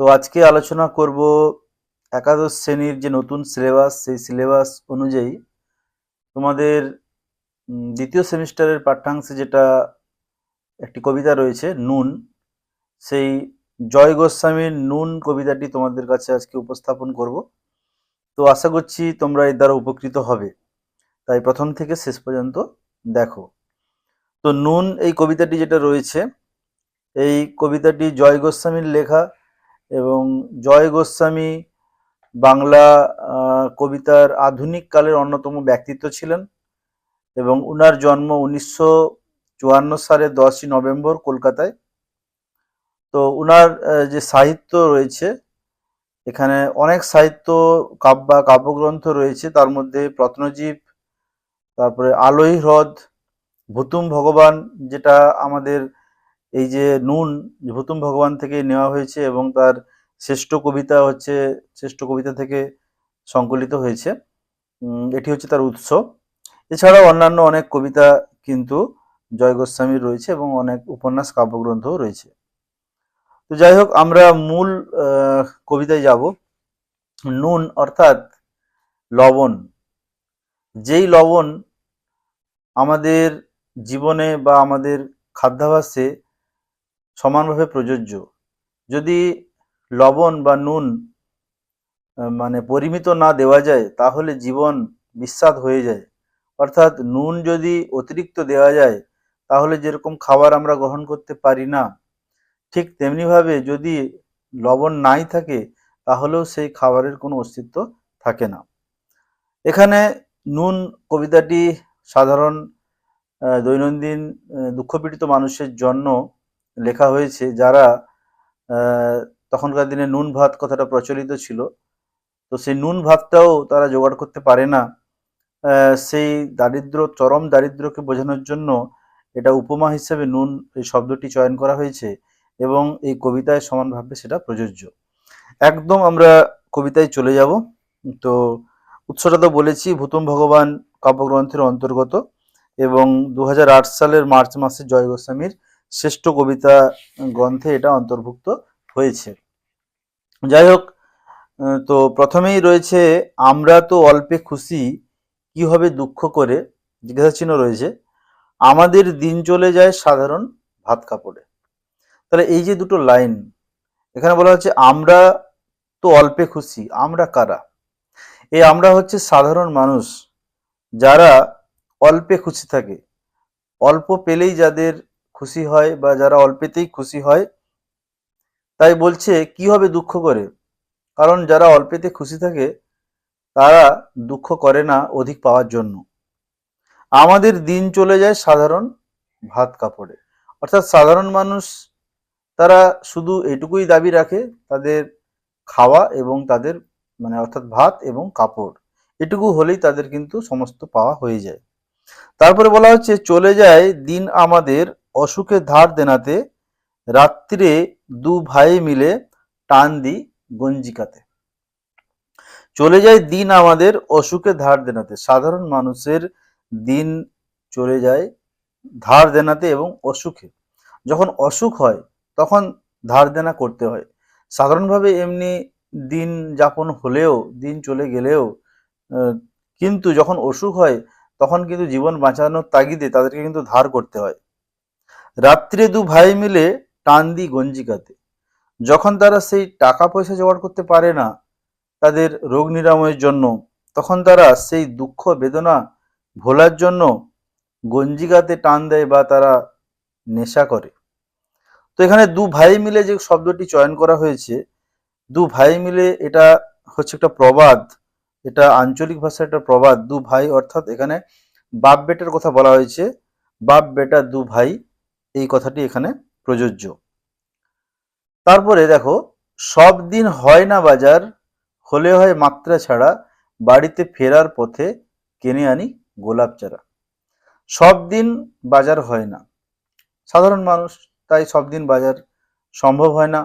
তো আজকে আলোচনা করব একাদশ শ্রেণির যে নতুন সিলেবাস, সেই সিলেবাস অনুযায়ী তোমাদের দ্বিতীয় সেমিস্টারের পাঠ্যাংশে যেটা একটি কবিতা রয়েছে, নুন, সেই জয় গোস্বামীর নুন কবিতাটি তোমাদের কাছে আজকে উপস্থাপন করব। তো আশা করছি তোমরা এর দ্বারা উপকৃত হবে। তাই প্রথম থেকে শেষ পর্যন্ত দেখো। তো নুন, এই কবিতাটি যেটা রয়েছে, এই কবিতাটি জয় গোস্বামীর লেখা এবং জয় গোস্বামী বাংলা কবিতার আধুনিক কালের অন্যতম ব্যক্তিত্ব ছিলেন এবং উনার জন্ম উনিশশো চুয়ান্ন সালের দশই নভেম্বর কলকাতায়। তো উনার যে সাহিত্য রয়েছে, এখানে অনেক সাহিত্য কাব্য কাব্যগ্রন্থ রয়েছে, তার মধ্যে প্রত্নজীব, তারপরে আলোই হ্রদ, ভুতুম ভগবান, যেটা আমাদের এই যে নুন ভুতুম ভগবান থেকে নেওয়া হয়েছে এবং তার শ্রেষ্ঠ কবিতা হচ্ছে, শ্রেষ্ঠ কবিতা থেকে সংকলিত হয়েছে। এটি হচ্ছে তার উৎস। এছাড়াও অন্যান্য অনেক কবিতা কিন্তু জয় গোস্বামীর রয়েছে এবং অনেক উপন্যাস, কাব্যগ্রন্থও রয়েছে। তো যাই হোক, আমরা মূল কবিতায় যাব। নুন অর্থাৎ লবণ। যেই লবণ আমাদের জীবনে বা আমাদের খাদ্যাভ্যাসে সমানভাবে প্রযোজ্য। যদি লবণ বা নুন মানে পরিমিত না দেওয়া যায়, তাহলে জীবন বিস্বাদ হয়ে যায়। অর্থাৎ নুন যদি অতিরিক্ত দেওয়া যায়, তাহলে যেরকম খাবার আমরা গ্রহণ করতে পারি না, ঠিক তেমনিভাবে যদি লবণ নাই থাকে, তাহলেও সেই খাবারের কোনো অস্তিত্ব থাকে না। এখানে নুন কবিতাটি সাধারণ দৈনন্দিন দুঃখপীড়িত মানুষের জন্য লেখা হয়েছে যারা তখনকার দিনে নুন ভাত কথাটা প্রচলিত ছিল। তো সেই নুন ভাতটাও তারা জোগাড় করতে পারে না। সেই দারিদ্র, চরম দারিদ্রকে বোঝানোর জন্য এটা উপমা হিসেবে নুন এই শব্দটি চয়ন করা হয়েছে এবং এই কবিতায় সমানভাবে সেটা প্রযোজ্য। একদম আমরা কবিতায় চলে যাব। তো উৎসটা তো বলেছি, ভূতম ভগবান কাব্যগ্রন্থের অন্তর্গত এবং দু হাজার আট সালের মার্চ মাসে জয় গোস্বামীর শ্রেষ্ঠ কবিতা গ্রন্থে এটা অন্তর্ভুক্ত হয়েছে। যাই হোক তো প্রথমেই রয়েছে, আমরা তো অল্পে খুশি, কি হবে দুঃখ করে? জিজ্ঞাসা চিহ্ন রয়েছে, আমাদের দিন চলে যায় সাধারণ ভাত কাপড়ে। তাহলে এই যে দুটো লাইন, এখানে বলা হচ্ছে, আমরা তো অল্পে খুশি, আমরা কারা? এই আমরা হচ্ছে সাধারণ মানুষ, যারা অল্পে খুশি থাকে। অল্প পেলেই যাদের খুশি হয় বা যারা অল্পেতেই খুশি হয়, তাই বলছে, কি হবে দুঃখ করে? কারণ যারা অল্পেতে খুশি থাকে, তারা দুঃখ করে না অধিক পাওয়ার জন্য। আমাদের দিন চলে যায় সাধারণ ভাত কাপড়ে। অর্থাৎ সাধারণ মানুষ, তারা শুধু এটুকুই দাবি রাখে, তাদের খাওয়া এবং তাদের মানে অর্থাৎ ভাত এবং কাপড়। এটুকু হলেই তাদের কিন্তু সমস্ত পাওয়া হয়ে যায়। তারপরে বলা হচ্ছে, চলে যায় দিন আমাদের অসুখে ধার দেনাতে রাত্রিরে দু ভাই মিলে টান দি গঞ্জিকাতে। চলে যায় দিন আমাদের অসুখে ধার দেনাতে। সাধারণ মানুষের দিন চলে যায় ধার দেনাতে এবং অসুখে। যখন অসুখ হয়, তখন ধার দেনা করতে হয়। সাধারণভাবে এমনি দিন যাপন হলেও, দিন চলে গেলেও কিন্তু যখন অসুখ হয়, তখন কিন্তু জীবন বাঁচানোর তাগিদে তাদেরকে কিন্তু ধার করতে হয়। রাত্রে দু ভাই মিলে টান দি গঞ্জিকাতে। যখন তারা সেই টাকা পয়সা জোগাড় করতে পারে না তাদের রোগ নিরাময়ের জন্য, তখন তারা সেই দুঃখ, বেদনা ভোলার জন্য গঞ্জিকাতে টান দেয় বা তারা নেশা করে। তো এখানে দু ভাই মিলে যে শব্দটি চয়ন করা হয়েছে, দু ভাই মিলে এটা হচ্ছে একটা প্রবাদ, এটা আঞ্চলিক ভাষার একটা প্রবাদ। দু ভাই অর্থাৎ এখানে বাপ বেটার কথা বলা হয়েছে। বাপ বেটা দু ভাই এই কথাটি এখানে প্রযোজ্য। তারপরে দেখো, সব দিন হয় না বাজার, হলে হয় মাত্রা ছাড়া, বাড়িতে ফেরার পথে কিনে আনি গোলাপ চারা। সব দিন বাজার হয় না। সাধারণ মানুষ, তাই সব দিন বাজার সম্ভব হয় না।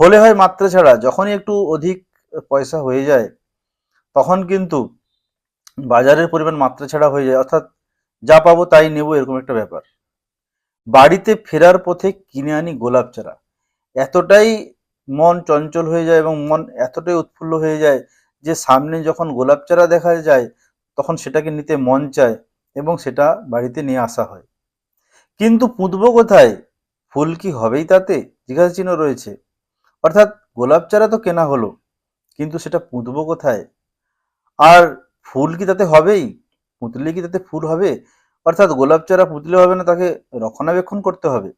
হলে হয় মাত্রা ছাড়া, যখনই একটু অধিক পয়সা হয়ে যায়, তখন কিন্তু বাজারের পরিমাণ মাত্রা ছাড়া হয়ে যায়। অর্থাৎ যা পাবো তাই নেব, এরকম একটা ব্যাপার। বাড়িতে ফেরার পথে কিনে আনি গোলাপ চারা। এতটাই মন চঞ্চল হয়ে যায় এবং মন এতটাই উৎফুল্ল হয়ে যায় যে সামনে যখন গোলাপ চারা দেখা যায়, তখন সেটাকে নিতে মন চায় এবং সেটা বাড়িতে নিয়ে আসা হয়। কিন্তু পুঁতবো কোথায়? ফুল কি হবেই তাতে? জিজ্ঞাসা চিহ্ন রয়েছে। অর্থাৎ গোলাপ চারা তো কেনা হলো, কিন্তু সেটা পুঁতবো কোথায়? আর ফুল কি তাতে হবেই? পুঁতলে কি তাতে ফুল হবে? অর্থাৎ গোলাপ চারা পুঁতলে হবে না, তাকে রক্ষণাবেক্ষণ করতে হবে।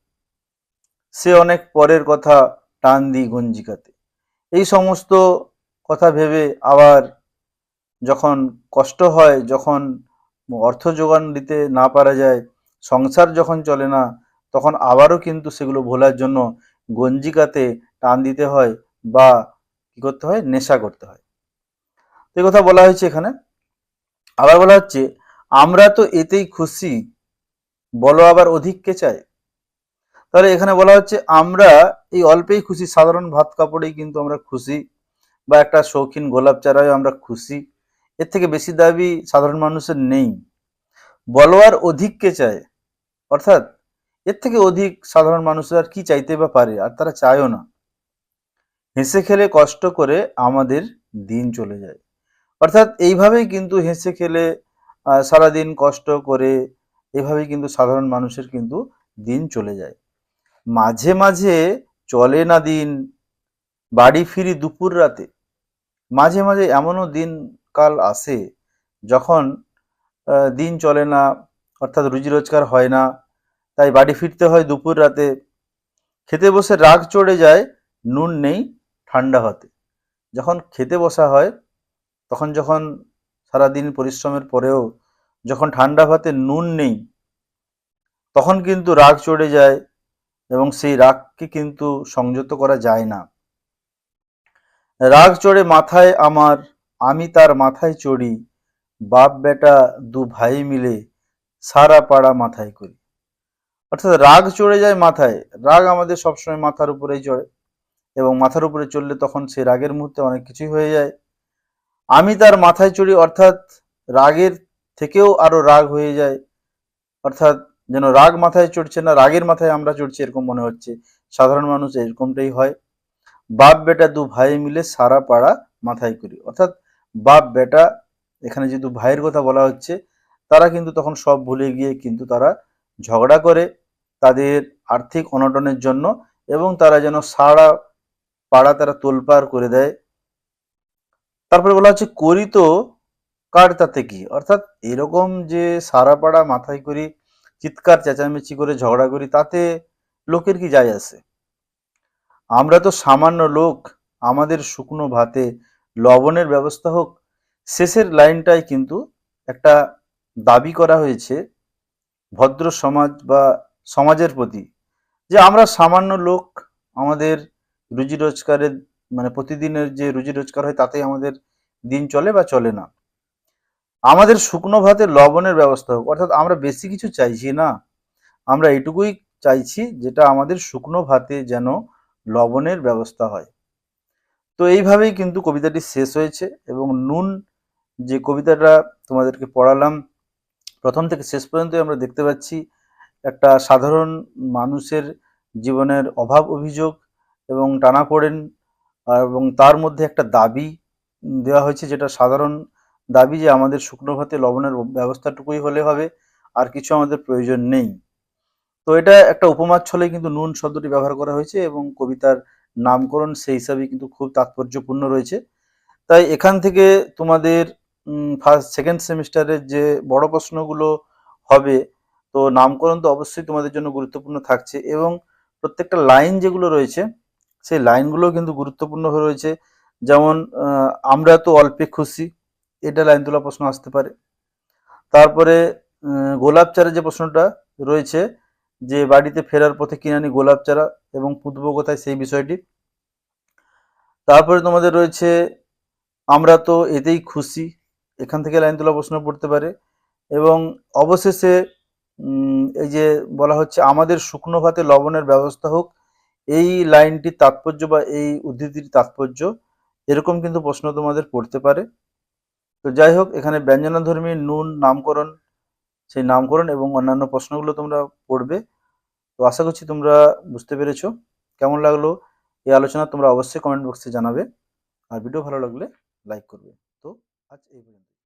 সে অনেক পরের কথা টান দিই গঞ্জিকাতে। এই সমস্ত কথা ভেবে আবার যখন কষ্ট হয়, যখন অর্থ যোগান দিতে না পারা যায়, সংসার যখন চলে না, তখন আবারও কিন্তু সেগুলো ভোলার জন্য গঞ্জিকাতে টান দিতে হয় বা কি করতে হয়? নেশা করতে হয়। এই কথা বলা হয়েছে এখানে। আবার বলা হচ্ছে আমরা তো এতেই খুশি। বলো আবার অধিক কে চায়? তাহলে এখানে বলা হচ্ছে, আমরা এই অল্পেই খুশি, সাধারণ ভাত কাপড়েই কিন্তু আমরা খুশি বা একটা শৌখিন গোলাপ চারায় আমরা খুশি। এর থেকে বেশি দাবি সাধারণ মানুষের নেই। বলো আর অধিক কে চায়? অর্থাৎ এর থেকে অধিক সাধারণ মানুষের আর কি চাইতে বা পারে? আর তারা চায়ও না। হেসে খেলে কষ্ট করে আমাদের দিন চলে যায়। অর্থাৎ এইভাবেই কিন্তু হেসে খেলে সারাদিন কষ্ট করে এভাবেই কিন্তু সাধারণ মানুষের কিন্তু দিন চলে যায়। মাঝে মাঝে চলে না দিন, বাড়ি ফিরি দুপুর রাতে, মাঝে মাঝে এমনও দিন কাল আসে যখন দিন চলে না, অর্থাৎ রুজি রোজগার হয় না, তাই বাড়ি ফিরতে হয় দুপুর রাতে, খেতে বসে রাগ চড়ে যায়, নুন নেই, ঠান্ডা হতে। যখন খেতে বসা হয়, তখন যখন সারাদিন পরিশ্রমের পরেও যখন ঠান্ডা ভাতে নুন নেই, তখন কিন্তু রাগ চড়ে যায় এবং সেই রাগকে কিন্তু সংযত করা যায় না। রাগ চড়ে মাথায় আমার, আমি তার মাথায় চড়ি, বাপ বেটা দু ভাই মিলে সারা পাড়া মাথায় করি। অর্থাৎ রাগ চড়ে যায় মাথায়, রাগ আমাদের সবসময় মাথার উপরেই চড়ে এবং মাথার উপরে চললে তখন সে রাগের মুহূর্তে অনেক কিছুই হয়ে যায়। আমি তার মাথায় চড়ি অর্থাৎ রাগের থেকেও আরও রাগ হয়ে যায়। অর্থাৎ যেন রাগ মাথায় চড়ছে না, রাগের মাথায় আমরা চড়ছি এরকম মনে হচ্ছে। সাধারণ মানুষ এরকমটাই হয়। বাপ, বেটা দু ভাই মিলে সারা পাড়া মাথায় করি অর্থাৎ বাপ, বেটা, এখানে যে দু ভাইয়ের কথা বলা হচ্ছে, তারা কিন্তু তখন সব ভুলে গিয়ে কিন্তু তারা ঝগড়া করে তাদের আর্থিক অনটনের জন্য এবং তারা যেন সারা পাড়া তারা তোলপাড় করে দেয়। তারপরে বলা হচ্ছে করি তো কার তাতে কি? অর্থাৎ এরকম যে সারা পাড়া মাথায় করি চিৎকার, চেঁচামেচি করে, ঝগড়া করি, তাতে লোকের কি যায় আসে আমরা তো সামান্য লোক, আমাদের শুকনো ভাতে লবণের ব্যবস্থা হোক, শেষের লাইনটাই কিন্তু একটা দাবি করা হয়েছে ভদ্র সমাজ বা সমাজের প্রতি যে আমরা সামান্য লোক, আমাদের রুজি রোজগারের মানে প্রতিদিনের যে রুজি রোজগার হয় তাতেই আমাদের দিন চলে বা চলে না। আমাদের শুকনো ভাতে লবণের ব্যবস্থা হোক, অর্থাৎ আমরা বেশি কিছু চাইছি না, আমরা এটুকুই চাইছি যেটা আমাদের শুকনো ভাতে যেন লবণের ব্যবস্থা হয়। তো এইভাবেই কিন্তু কবিতাটি শেষ হয়েছে এবং নুন যে কবিতাটা তোমাদেরকে পড়ালাম, প্রথম থেকে শেষ পর্যন্ত আমরা দেখতে পাচ্ছি একটা সাধারণ মানুষের জীবনের অভাব অভিযোগ এবং টানাপোড়েন এবং তার মধ্যে একটা দাবি দেওয়া হয়েছে, যেটা সাধারণ দাবি যে আমাদের শুকনো ভাতে লবণের ব্যবস্থাটুকুই হলে হবে, আর কিছু আমাদের প্রয়োজন নেই। তো এটা একটা উপমার ছলে কিন্তু নুন শব্দটি ব্যবহার করা হয়েছে এবং কবিতার নামকরণ সেই হিসাবে কিন্তু খুব তাৎপর্যপূর্ণ রয়েছে। তাই এখান থেকে তোমাদের ফার্স্ট সেকেন্ড সেমিস্টারের যে বড় প্রশ্নগুলো হবে, তো নামকরণ তো অবশ্যই তোমাদের জন্য গুরুত্বপূর্ণ থাকছে এবং প্রত্যেকটা লাইন যেগুলো রয়েছে সেই লাইনগুলো কিন্তু গুরুত্বপূর্ণ হয়ে রয়েছে। যেমন আমরা তো অল্পে খুশি, এটা লাইন তোলা প্রশ্ন আসতে পারে। তারপরে গোলাপ চারা যে প্রশ্নটা রয়েছে, যে বাড়িতে ফেরার পথে কিনে আনি গোলাপ চারা এবং পুঁতবো কোথায় সেই বিষয়টি। তারপরে তোমাদের রয়েছে, আমরা তো এতেই খুশি, এখান থেকে লাইন তোলা প্রশ্ন পড়তে পারে। এবং অবশেষে এই যে বলা হচ্ছে, আমাদের শুকনো ভাতে লবণের ব্যবস্থা হোক এই লাইনটির তাৎপর্য বা এই উদ্ধৃতির তাৎপর্য এরকম কিন্তু প্রশ্ন তোমাদের পড়তে পারে। তো যাই হোক, এখানে ব্যঞ্জনাধর্মী নুন নামকরণ, সেই নামকরণ এবং অন্যান্য প্রশ্নগুলো তোমরা পড়বে। তো আশা করছি তোমরা বুঝতে পেরেছ। কেমন লাগল এই আলোচনা তোমরা অবশ্যই কমেন্ট বক্সে জানাবে। আর ভিডিও ভালো লাগলে লাইক করবে। তো আজ এই পর্যন্ত